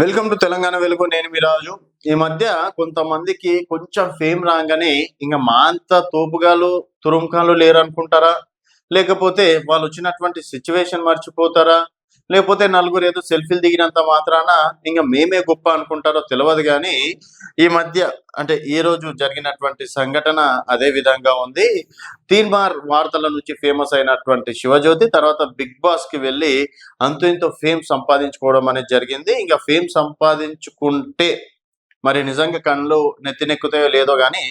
Welcome to Telangana వెలుగు నేను మీ రాజు. ఈ మధ్య కొంతమందికి కొంచెం ఫేమ్ రాగానే ఇంకా మా అంత తోపుగాలు తురుముఖాలు లేరు అనుకుంటారా లేకపోతే వాళ్ళు వచ్చినటువంటి సిచ్యువేషన్ మర్చిపోతారా? లేకపోతే నలుగురు ఏదో సెల్ఫీలు దిగినంత మాత్రాన ఇంకా మేమే గొప్ప అనుకుంటారో తెలియదు కానీ ఈ మధ్య అంటే ఈ రోజు జరిగినటువంటి సంఘటన అదే విధంగా ఉంది. తీన్ బార్ వార్తల నుంచి ఫేమస్ అయినటువంటి శివజ్యోతి తర్వాత బిగ్ బాస్కి వెళ్ళి అంతో ఇంతో ఫేమ్ సంపాదించుకోవడం అనేది జరిగింది. ఇంకా ఫేమ్ సంపాదించుకుంటే మరి నిజంగా కళ్ళు నెత్తినెక్కుతాయో లేదో కానీ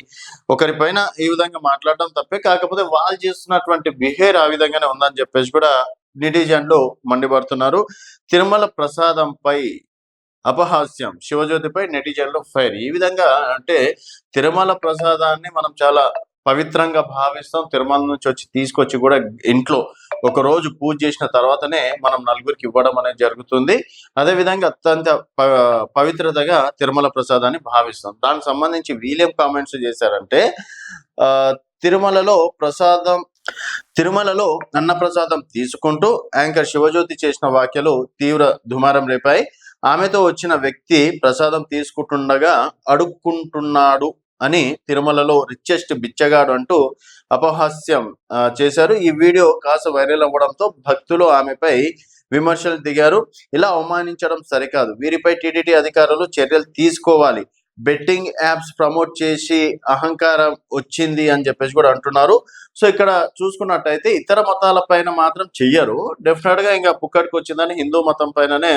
ఒకరిపైన ఈ విధంగా మాట్లాడడం తప్పే. కాకపోతే వాళ్ళు చేస్తున్నటువంటి బిహేవియర్ ఆ విధంగానే ఉందని చెప్పేసి కూడా నెటిజన్లు మండిపడుతున్నారు. తిరుమల ప్రసాదంపై అపహాస్యం శివజ్యోతిపై నెటిజన్లు ఫైర్. ఈ విధంగా అంటే తిరుమల ప్రసాదాన్ని మనం చాలా పవిత్రంగా భావిస్తాం. తిరుమల నుంచి వచ్చి తీసుకొచ్చి కూడా ఇంట్లో ఒక రోజు పూజ చేసిన తర్వాతనే మనం నలుగురికి ఇవ్వడం అనేది జరుగుతుంది. అదే విధంగా అత్యంత ప- పవిత్రతగా తిరుమల ప్రసాదాన్ని భావిస్తాం. దానికి సంబంధించి వీలేం కామెంట్స్ చేశారంటే ఆ తిరుమలలో ప్రసాదం తిరుమలలో అన్న ప్రసాదం తీసుకుంటూ యాంకర్ శివజ్యోతి చేసిన వ్యాఖ్యలు తీవ్ర దుమారం రేపాయి. ఆమెతో వచ్చిన వ్యక్తి ప్రసాదం తీసుకుంటుండగా అడుక్కుంటున్నాడు అని తిరుమలలో రిచెస్ట్ బిచ్చగాడు అంటూ అపహాస్యం చేశారు. ఈ వీడియో కాస్త వైరల్ అవ్వడంతో భక్తులు ఆమెపై విమర్శలు దిగారు. ఇలా అవమానించడం సరికాదు. వీరిపై టీటీడీ అధికారులు చర్యలు తీసుకోవాలి. బెట్టింగ్ యాప్స్ ప్రమోట్ చేసి అహంకారం వచ్చింది అని చెప్పేసి కూడా అంటున్నారు. సో ఇక్కడ చూసుకున్నట్టయితే ఇతర మతాల పైన మాత్రం చెయ్యరు. డెఫినెట్గా ఇంకా పుక్కడికి వచ్చిందని హిందూ మతం పైననే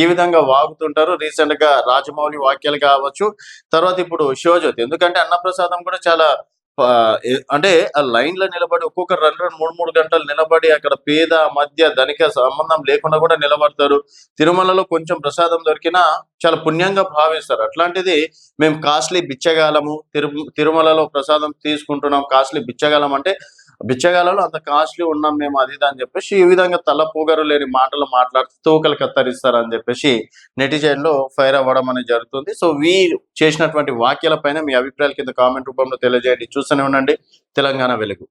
ఈ విధంగా వాగుతుంటారు. రీసెంట్గా రాజమౌళి వాక్యాలు కావచ్చు. తర్వాత ఇప్పుడు శివజ్యోతి. ఎందుకంటే అన్నప్రసాదం కూడా చాలా అంటే ఆ లైన్లో నిలబడి ఒక్కొక్క రెండు రెండు మూడు మూడు గంటలు నిలబడి అక్కడ పేద మధ్య ధనిక సంబంధం లేకుండా కూడా నిలబడతారు. తిరుమలలో కొంచెం ప్రసాదం దొరికినా చాలా పుణ్యంగా భావిస్తారు. అట్లాంటిది మేము కాస్ట్లీ బిచ్చగాలము తిరు తిరుమలలో ప్రసాదం తీసుకుంటున్నాం. కాస్ట్లీ బిచ్చగాలం అంటే బిచ్చగాలలో అంత కాస్ట్లీ ఉన్నాం మేము అది ఇది అని చెప్పేసి ఈ విధంగా తలపోగరు లేని మాటలు మాట్లాడుతూ తూకలు కత్తరిస్తారు అని చెప్పేసి నెటిజన్లో ఫైర్ అవ్వడం అనేది జరుగుతుంది. సో వీ చేసినటువంటి వాక్యాల పైన మీ అభిప్రాయాల కింద కామెంట్ రూపంలో తెలియజేయండి. చూస్తూనే ఉండండి. తెలంగాణ వెలుగు.